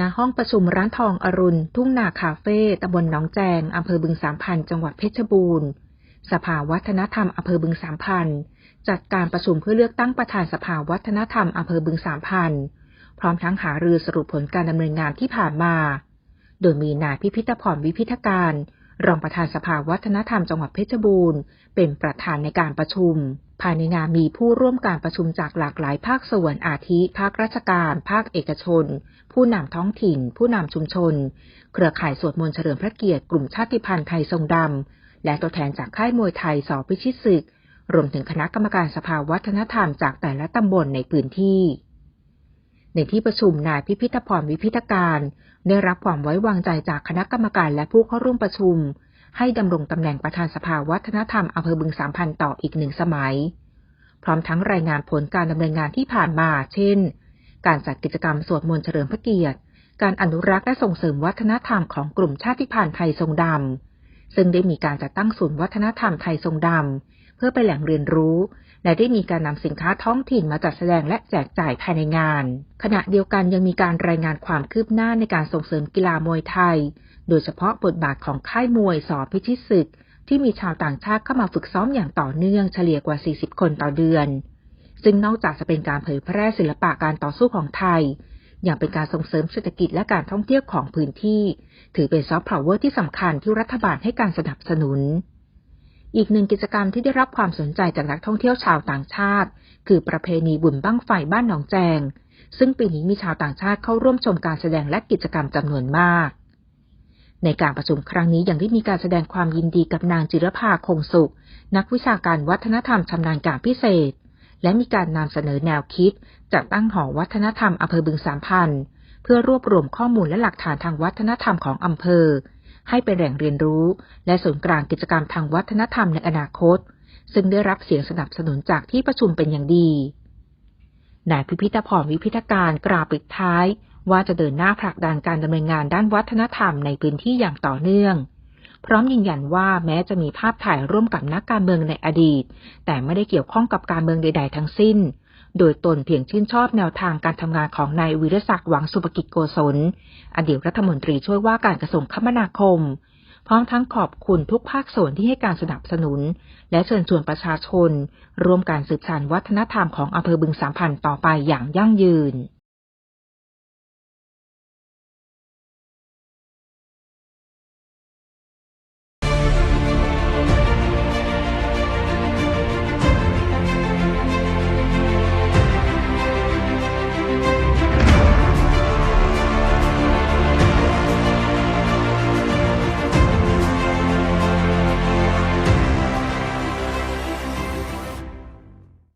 ณห้องประชุมร้านทองอรุณ ทุ่งนาคาเฟ่ตำบลหนองแจง อำเภอบึงสามพัน จังหวัดเพชรบูรณ์ สภาวัฒนธรรมอำเภอบึงสามพัน จัดการประชุมเพื่อเลือกตั้งประธานสภาวัฒนธรรมอำเภอบึงสามพัน พร้อมทั้งหารือสรุปผลการดำเนินงานที่ผ่านมา โดยมีนายพิพิธพรวิพิธการ รองประธานสภาวัฒนธรรมจังหวัดเพชรบูรณ์ เป็นประธานในการประชุม ภายในงานมีผู้ร่วมการประชุมจากหลากหลายภาคส่วนอาทิ ภาคราชการ ภาคเอกชน ผู้นำท้องถิ่น ผู้นำชุมชน เครือข่ายสวดมนต์เฉลิมพระเกียรติกลุ่มชาติพันธุ์ไทยทรงดำ และตัวแทนจากค่ายมวยไทยสอพิชิตศึก รวมถึงคณะกรรมการสภาวัฒนธรรมจากแต่ละตำบลในพื้นที่ ในที่ประชุมนายพิพิธพรวิพิธการ ได้รับความไว้วางใจจากคณะกรรมการและผู้เข้าร่วมประชุม ให้ดำรงตำแหน่งประธานสภาวัฒนธรรมอำเภอบึงสามพันต่ออีกหนึ่งสมัย พร้อมทั้งรายงานผลการดำเนินงานที่ผ่านมา เช่น การจัดกิจกรรมสวดมนต์เฉลิมพระเกียรติ การอนุรักษ์และส่งเสริมวัฒนธรรมของกลุ่มชาติพันธุ์ไทยทรงดำซึ่งได้มีการจัดตั้งศูนย์วัฒนธรรมไทยทรงดำเพื่อเป็นแหล่งเรียนรู้ และได้มีการนำสินค้าท้องถิ่นมาจัดแสดงและแจกจ่ายภายในงาน ขณะเดียวกันยังมีการรายงานความคืบหน้าในการส่งเสริมกีฬามวยไทย โดยเฉพาะบทบาทของค่ายมวยสอพิชิตศึก ที่มีชาวต่างชาติเข้ามาฝึกซ้อมอย่างต่อเนื่องเฉลี่ยกว่า 40 คนต่อเดือน ซึ่งนอกจากจะเป็นการเผยแพร่ศิลปะการต่อสู้ของไทยยังเป็นการส่งเสริมเศรษฐกิจและการท่องเที่ยวของพื้นที่ ถือเป็นซอฟต์พาวเวอร์ที่สำคัญที่รัฐบาลให้การสนับสนุน อีกหนึ่งกิจกรรมที่ได้รับความสนใจจากนักท่องเที่ยวชาวต่างชาติ คือประเพณีบุญบั้งไฟบ้านหนองแจง ซึ่งปีนี้มีชาวต่างชาติเข้าร่วมชมการแสดงและกิจกรรมจำนวนมาก ในการประชุมครั้งนี้ยังได้มีการแสดงความยินดีกับนางจิรภาคงสุข นักวิชาการวัฒนธรรมชำนาญการพิเศษ และมีการนำเสนอแนวคิดจัดตั้งหอวัฒนธรรมอำเภอบึงสามพันเพื่อรวบรวมข้อมูลและหลักฐานทางวัฒนธรรมของอำเภอ ให้เป็นแหล่งเรียนรู้ และศูนย์กลางกิจกรรมทางวัฒนธรรมในอนาคต ซึ่งได้รับเสียงสนับสนุนจากที่ประชุมเป็นอย่างดีนายพิพิธพรวิพิธการกล่าวปิดท้าย ว่าจะเดินหน้าผลักดันการดำเนินงานด้านวัฒนธรรมในพื้นที่อย่างต่อเนื่อง พร้อมยืนยันว่าแม้จะมีภาพถ่ายร่วมกับนักการเมืองในอดีต แต่ไม่ได้เกี่ยวข้องกับการเมืองใด ๆ ทั้งสิ้น โดยตนเพียงชื่นชอบแนวทางการทำงานของนายวิรศักดิ์หวังสุภกิจโกศล อดีตรัฐมนตรีช่วยว่าการกระทรวงคมนาคม พร้อมทั้งขอบคุณทุกภาคส่วนที่ให้การสนับสนุน และเชิญชวนประชาชน ร่วมการสืบสานวัฒนธรรมของอำเภอบึงสามพันต่อไปอย่างยั่งยืน